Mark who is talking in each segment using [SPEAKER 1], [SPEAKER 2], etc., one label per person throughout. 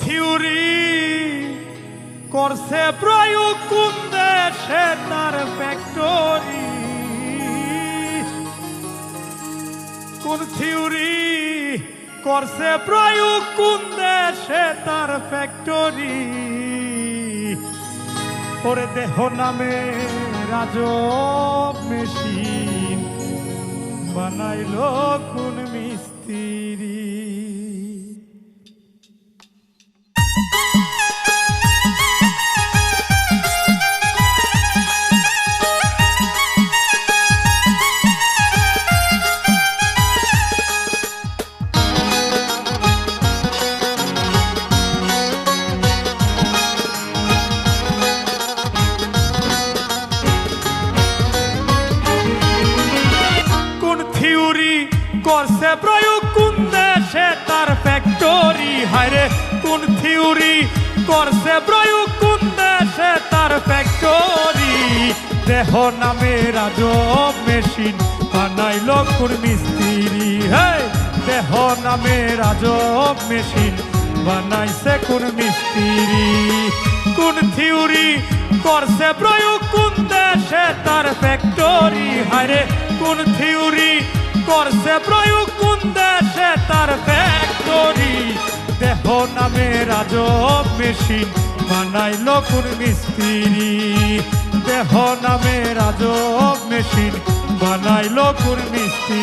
[SPEAKER 1] Theory করছে প্রয়োগ কোন দেশে তার ফ্যাক্টরি কোন থিওরি করছে প্রয়োগ কোন দেশে তার ফ্যাক্টরি ওরে দেহ নামে রাজব মেশিন বানাইল কোন মিস্ত্রি? করছে প্রয়োগ, কোন দেশে তার ফ্যাক্টরি হায়রে, কোন থিওরি করছে প্রয়োগ, কোন দেশে তার ফ্যাক্টরি দেহ নামে রাজব মেশিন, বানাইল কোন মিস্ত্রি। হে দেহ নামে রাজব মেশিন, বানাইছে কোন মিস্ত্রি। কোন থিওরি করছে প্রয়োগ, কোন দেশে তার ফ্যাক্টরি হায়রে, কোন থিওরি করছে প্রয়োগ কোন দেশে তার ফ্যাক্টরি দেহ নামে রাজব মেশিন বানাইল কোন মিস্ত্রি? দেহ নামে রাজব মেশিন বানাইল কোন মিস্ত্রি?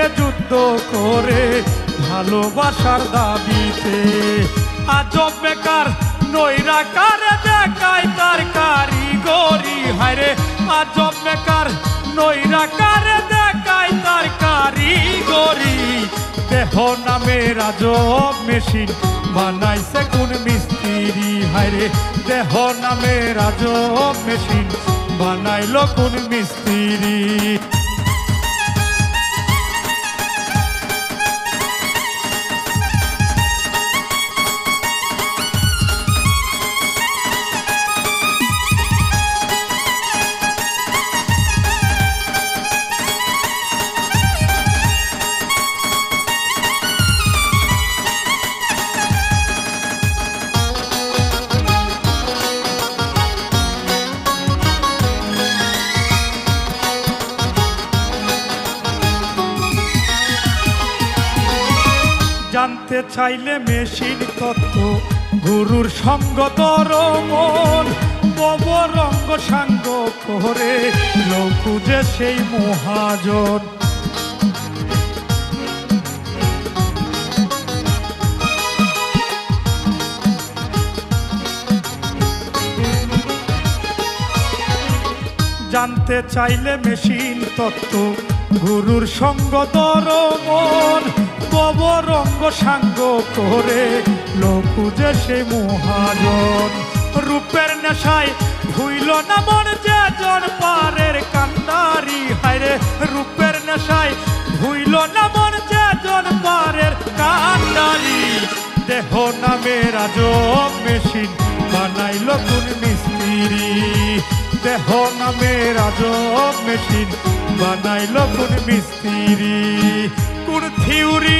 [SPEAKER 1] খেলে যুদ্ধ করে ভালোবাসার দাবিতে। আজব বেকার নৈরা কারে দেখায় তার কারিগরি। হায়রে আজব বেকার নৈরা কারে দেখায় তার কারিগরি। দেহ নামে রাজব মেশিন বানাইছে কোন মিস্ত্রি। হায়রে, দেহ নামে রাজব মেশিন বানাইলো কোন মিস্ত্রি। জানতে চাইলে মেশিন তত্ত্ব, গুরুর সঙ্গ মন বব রঙ্গ সাঙ্গ করে লৌকুজে সেই মহাজন। জানতে চাইলে মেশিন তত্ত্ব, গুরুর সঙ্গ মন বব রঙ্গ সাঙ্গ করে লোকুজে সে মহাজন। রূপের নেশায় ভুইল না মন যে জন পারের কান্ডারি। হায়রে, রূপের নেশায় ভুইল না মন যে জন পারের কান্ডারি। দেহ নামে রাজব মেশিন বানাইল কোন মিস্ত্রি। দেহ নামে রাজব মেশিন বানাইল কোন মিস্ত্রি। কোন থিওরি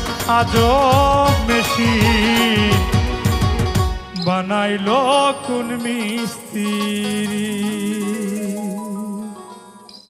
[SPEAKER 1] আজ মেশিন বানাইল কোন মিস্ত্রি।